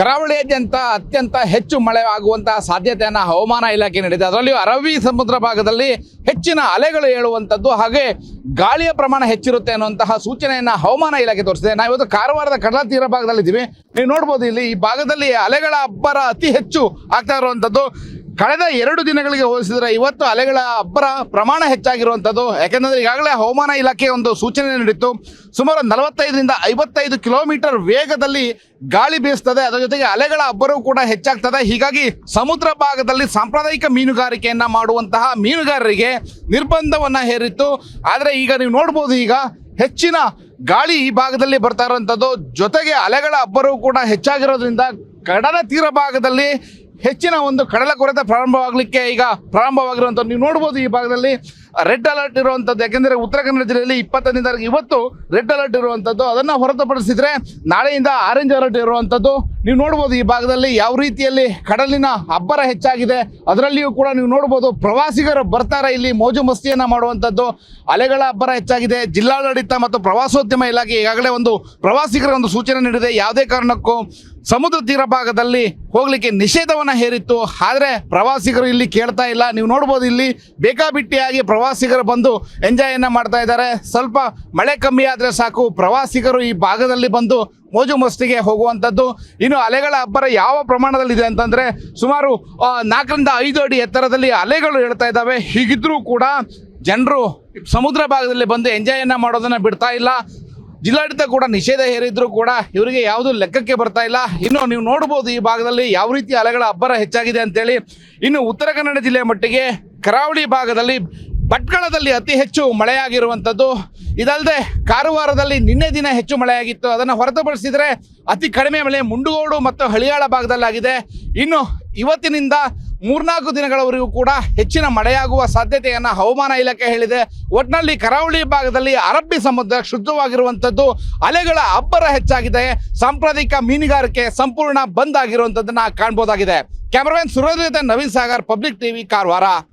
ಕರಾವಳಿಯಾದ್ಯಂತ ಅತ್ಯಂತ ಹೆಚ್ಚು ಮಳೆ ಆಗುವಂತಹ ಸಾಧ್ಯತೆಯನ್ನ ಹವಾಮಾನ ಇಲಾಖೆ ನೀಡಿದೆ. ಅದರಲ್ಲಿಯೂ ಅರಬ್ಬಿ ಸಮುದ್ರ ಭಾಗದಲ್ಲಿ ಹೆಚ್ಚಿನ ಅಲೆಗಳು ಏಳುವಂಥದ್ದು ಹಾಗೆ ಗಾಳಿಯ ಪ್ರಮಾಣ ಹೆಚ್ಚಿರುತ್ತೆ ಅನ್ನುವಂತಹ ಸೂಚನೆಯನ್ನ ಹವಾಮಾನ ಇಲಾಖೆ ತೋರಿಸಿದೆ. ನಾವು ಇವತ್ತು ಕಾರವಾರದ ಕಡಲ ತೀರ ಭಾಗದಲ್ಲಿ ಇದ್ದೀವಿ ನೀವು ನೋಡ್ಬೋದು ಇಲ್ಲಿ ಈ ಭಾಗದಲ್ಲಿ ಅಲೆಗಳ ಅಬ್ಬರ ಅತಿ ಹೆಚ್ಚು ಆಗ್ತಾ ಇರುವಂಥದ್ದು. ಕಳೆದ ಎರಡು ದಿನಗಳಿಗೆ ಹೋಲಿಸಿದರೆ ಇವತ್ತು ಅಲೆಗಳ ಅಬ್ಬರ ಪ್ರಮಾಣ ಹೆಚ್ಚಾಗಿರುವಂಥದ್ದು. ಯಾಕೆಂದರೆ ಈಗಾಗಲೇ ಹವಾಮಾನ ಇಲಾಖೆ ಒಂದು ಸೂಚನೆ ನೀಡಿತ್ತು. ಸುಮಾರು ನಲವತ್ತೈದರಿಂದ ಐವತ್ತೈದು ಕಿಲೋಮೀಟರ್ ವೇಗದಲ್ಲಿ ಗಾಳಿ ಬೀಸ್ತದೆ. ಅದರ ಜೊತೆಗೆ ಅಲೆಗಳ ಅಬ್ಬರವು ಕೂಡ ಹೆಚ್ಚಾಗ್ತದೆ. ಹೀಗಾಗಿ ಸಮುದ್ರ ಭಾಗದಲ್ಲಿ ಸಾಂಪ್ರದಾಯಿಕ ಮೀನುಗಾರಿಕೆಯನ್ನ ಮಾಡುವಂತಹ ಮೀನುಗಾರರಿಗೆ ನಿರ್ಬಂಧವನ್ನ ಹೇರಿತ್ತು. ಆದರೆ ಈಗ ನೀವು ನೋಡ್ಬೋದು ಈಗ ಹೆಚ್ಚಿನ ಗಾಳಿ ಈ ಭಾಗದಲ್ಲಿ ಬರ್ತಾ ಇರುವಂಥದ್ದು. ಜೊತೆಗೆ ಅಲೆಗಳ ಅಬ್ಬರವು ಕೂಡ ಹೆಚ್ಚಾಗಿರೋದ್ರಿಂದ ಕಡಲ ತೀರ ಭಾಗದಲ್ಲಿ ಹೆಚ್ಚಿನ ಒಂದು ಕಡಲ ಕೊರತೆ ಪ್ರಾರಂಭವಾಗಲಿಕ್ಕೆ ಈಗ ಪ್ರಾರಂಭವಾಗಿರುವಂಥದ್ದು. ನೀವು ನೋಡ್ಬೋದು ಈ ಭಾಗದಲ್ಲಿ ರೆಡ್ ಅಲರ್ಟ್ ಇರುವಂಥದ್ದು. ಯಾಕೆಂದರೆ ಉತ್ತರ ಕನ್ನಡ ಜಿಲ್ಲೆಯಲ್ಲಿ ಇಪ್ಪತ್ತನೇ ತಾರೀಕು ಇವತ್ತು ರೆಡ್ ಅಲರ್ಟ್ ಇರುವಂಥದ್ದು. ಅದನ್ನು ಹೊರತುಪಡಿಸಿದರೆ ನಾಳೆಯಿಂದ ಆರೆಂಜ್ ಅಲರ್ಟ್ ಇರುವಂಥದ್ದು. ನೀವು ನೋಡ್ಬೋದು ಈ ಭಾಗದಲ್ಲಿ ಯಾವ ರೀತಿಯಲ್ಲಿ ಕಡಲಿನ ಅಬ್ಬರ ಹೆಚ್ಚಾಗಿದೆ. ಅದರಲ್ಲಿಯೂ ಕೂಡ ನೀವು ನೋಡ್ಬೋದು ಪ್ರವಾಸಿಗರು ಬರ್ತಾರೆ ಇಲ್ಲಿ ಮೋಜು ಮಸ್ತಿಯನ್ನು ಮಾಡುವಂಥದ್ದು. ಅಲೆಗಳ ಅಬ್ಬರ ಹೆಚ್ಚಾಗಿದೆ. ಜಿಲ್ಲಾಡಳಿತ ಮತ್ತು ಪ್ರವಾಸೋದ್ಯಮ ಇಲಾಖೆ ಈಗಾಗಲೇ ಒಂದು ಪ್ರವಾಸಿಗರ ಒಂದು ಸೂಚನೆ ನೀಡಿದೆ. ಯಾವುದೇ ಕಾರಣಕ್ಕೂ ಸಮುದ್ರ ತೀರ ಭಾಗದಲ್ಲಿ ಹೋಗ್ಲಿಕ್ಕೆ ನಿಷೇಧವನ್ನ ಹೇರಿತ್ತು. ಆದರೆ ಪ್ರವಾಸಿಗರು ಇಲ್ಲಿ ಕೇಳ್ತಾ ಇಲ್ಲ. ನೀವು ನೋಡ್ಬೋದು ಇಲ್ಲಿ ಬೇಕಾಬಿಟ್ಟಿಯಾಗಿ ಪ್ರವಾಸಿಗರು ಬಂದು ಎಂಜಾಯನ್ನು ಮಾಡ್ತಾ ಇದ್ದಾರೆ. ಸ್ವಲ್ಪ ಮಳೆ ಕಮ್ಮಿ ಆದರೆ ಸಾಕು. ಪ್ರವಾಸಿಗರು ಈ ಭಾಗದಲ್ಲಿ ಬಂದು ಮೋಜು ಮಸ್ತಿಗೆ ಹೋಗುವಂಥದ್ದು. ಇನ್ನು ಅಲೆಗಳ ಅಬ್ಬರ ಯಾವ ಪ್ರಮಾಣದಲ್ಲಿದೆ ಅಂತಂದ್ರೆ ಸುಮಾರು ನಾಲ್ಕರಿಂದ ಐದು ಅಡಿ ಎತ್ತರದಲ್ಲಿ ಅಲೆಗಳು ಹೇಳ್ತಾ ಇದ್ದಾವೆ. ಹೀಗಿದ್ರೂ ಕೂಡ ಜನರು ಸಮುದ್ರ ಭಾಗದಲ್ಲಿ ಬಂದು ಎಂಜಾಯನ್ನ ಮಾಡೋದನ್ನ ಬಿಡ್ತಾ ಇಲ್ಲ. ಜಿಲ್ಲಾಡಳಿತ ಕೂಡ ನಿಷೇಧ ಹೇರಿದ್ರು ಕೂಡ ಇವರಿಗೆ ಯಾವುದು ಲೆಕ್ಕಕ್ಕೆ ಬರ್ತಾ ಇಲ್ಲ. ಇನ್ನು ನೀವು ನೋಡ್ಬೋದು ಈ ಭಾಗದಲ್ಲಿ ಯಾವ ರೀತಿ ಅಲೆಗಳ ಅಬ್ಬರ ಹೆಚ್ಚಾಗಿದೆ ಅಂತೇಳಿ. ಇನ್ನು ಉತ್ತರ ಕನ್ನಡ ಜಿಲ್ಲೆಯ ಮಟ್ಟಿಗೆ ಕರಾವಳಿ ಭಾಗದಲ್ಲಿ ಭಟ್ಕಳದಲ್ಲಿ ಅತಿ ಹೆಚ್ಚು ಮಳೆಯಾಗಿರುವಂಥದ್ದು. ಇದಲ್ಲದೆ ಕಾರವಾರದಲ್ಲಿ ನಿನ್ನೆ ದಿನ ಹೆಚ್ಚು ಮಳೆಯಾಗಿತ್ತು. ಅದನ್ನು ಹೊರತುಪಡಿಸಿದರೆ ಅತಿ ಕಡಿಮೆ ಮಳೆ ಮುಂಡುಗೋಡು ಮತ್ತು ಹಳಿಯಾಳ ಭಾಗದಲ್ಲಾಗಿದೆ. ಇನ್ನು ಇವತ್ತಿನಿಂದ ಮೂರ್ನಾಲ್ಕು ದಿನಗಳವರೆಗೂ ಕೂಡ ಹೆಚ್ಚಿನ ಮಳೆಯಾಗುವ ಸಾಧ್ಯತೆಯನ್ನು ಹವಾಮಾನ ಇಲಾಖೆ ಹೇಳಿದೆ. ಒಟ್ನಲ್ಲಿ ಕರಾವಳಿ ಭಾಗದಲ್ಲಿ ಅರಬ್ಬಿ ಸಮುದ್ರ ಶುದ್ಧವಾಗಿರುವಂಥದ್ದು, ಅಲೆಗಳ ಅಬ್ಬರ ಹೆಚ್ಚಾಗಿದೆ. ಸಾಂಪ್ರದಾಯಿಕ ಮೀನುಗಾರಿಕೆ ಸಂಪೂರ್ಣ ಬಂದ್ ಆಗಿರುವಂಥದ್ದನ್ನು ಕಾಣ್ಬೋದಾಗಿದೆ. Cameraman Surendra Naveen Sagar, public TV, Karwar.